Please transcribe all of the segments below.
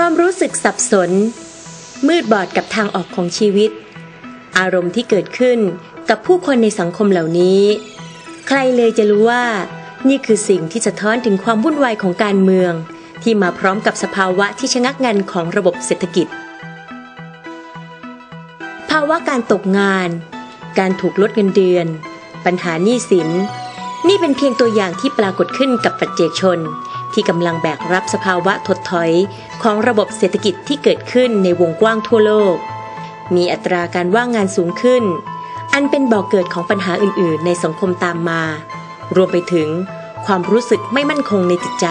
ความรู้สึกสับสน มืดบอดกับทางออกของชีวิต อารมณ์ที่เกิดขึ้นกับผู้คนในสังคมเหล่านี้ ใครเลยจะรู้ว่า นี่คือสิ่งที่สะท้อนถึงความวุ่นวายของการเมือง ที่มาพร้อมกับสภาวะที่ชะงักงันของระบบเศรษฐกิจ ภาวะการตกงาน การถูกลดเงินเดือน ปัญหาหนี้สิน นี่เป็นเพียงตัวอย่างที่ปรากฏขึ้นกับปัจเจกชน ที่กำลังแบกรับสภาวะถดถอยของระบบเศรษฐกิจที่เกิดขึ้นในวงกว้างทั่วโลก มีอัตราการว่างงานสูงขึ้น อันเป็นบ่อกเกิดของปัญหาอื่น ๆ ในสังคมตามมา รวมไปถึงความรู้สึกไม่มั่นคงในจิตใจ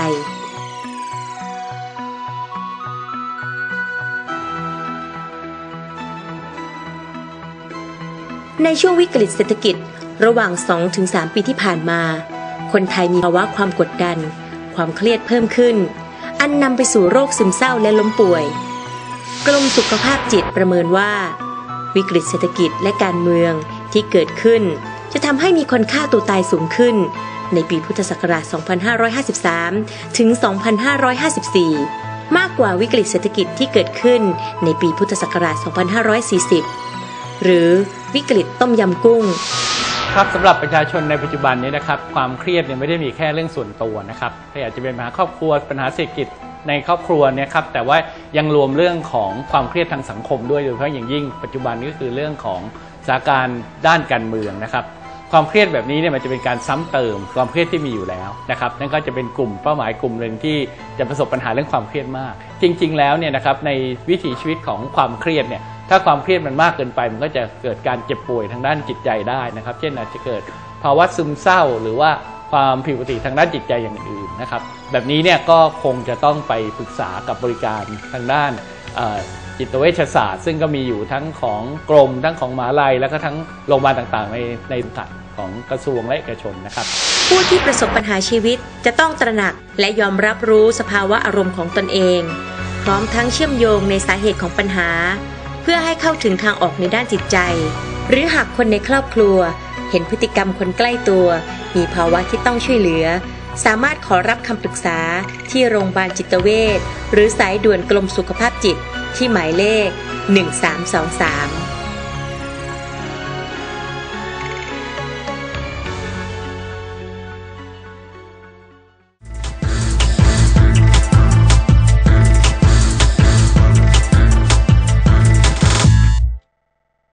ในช่วงวิกฤตเศรษฐกิจระหว่าง 2-3 ปีที่ผ่านมา คนไทยมีภาวะความกดดัน ความเครียดเพิ่มขึ้น อันนำไปสู่โรคซึมเศร้าและล้มป่วย กรมสุขภาพจิตประเมินว่า วิกฤตเศรษฐกิจและการเมืองที่เกิดขึ้น จะทำให้มีคนฆ่าตัวตายสูงขึ้น ในปีพุทธศักราช 2553 ถึง 2554 มากกว่าวิกฤตเศรษฐกิจที่เกิดขึ้นในปีพุทธศักราช 2540 หรือวิกฤตต้มยำกุ้ง ครับสำหรับประชาชนในปัจจุบันนี้นะครับความเครียดเนี่ยไม่ได้มีแค่เรื่องส่วนตัวนะครับแต่อาจจะเป็นปัญหาครอบครัวปัญหาเศรษฐกิจในครอบครัวเนี่ยครับแต่ว่ายังรวมเรื่องของความเครียดทางสังคมด้วยโดยเฉพาะอย่างยิ่งปัจจุบันก็คือเรื่องของสถานการณ์ด้านการเมืองนะครับความเครียดแบบนี้เนี่ยมันจะเป็นการซ้ำเติมความเครียดที่มีอยู่แล้วนะครับนั่นก็จะเป็นกลุ่มเป้าหมายกลุ่มหนึ่งที่จะประสบปัญหาเรื่องความเครียดมาก จริง ๆ แล้วเนี่ยนะครับในวิถีชีวิตของความเครียดเนี่ย ถ้าความเครียดมันมากเกินไป มันก็จะเกิดการเจ็บป่วยทางด้านจิตใจได้นะครับ เช่นอาจจะเกิดภาวะซึมเศร้า หรือว่าความผิดปกติทางด้านจิตใจอย่างอื่นนะครับ แบบนี้เนี่ยก็คงจะต้องไปปรึกษากับบริการทางด้านจิตเวชศาสตร์ ซึ่งก็มีอยู่ทั้งของกรมทั้งของมหาลัย แล้วก็ทั้งโรงพยาบาลต่างๆ ในในสังกัดของกระทรวงและเอกชนนะครับ ผู้ที่ประสบปัญหาชีวิตจะต้องตระหนักและยอมรับรู้สภาวะอารมณ์ของตนเอง พร้อมทั้งเชื่อมโยงในสาเหตุของปัญหา เพื่อให้เข้าถึงทางออกในด้านจิตใจ หรือหากคนในครอบครัว เห็นพฤติกรรมคนใกล้ตัว มีภาวะที่ต้องช่วยเหลือ สามารถขอรับคำปรึกษาที่โรงพยาบาลจิตเวชหรือสายด่วนกรมสุขภาพจิตที่หมายเลข 1323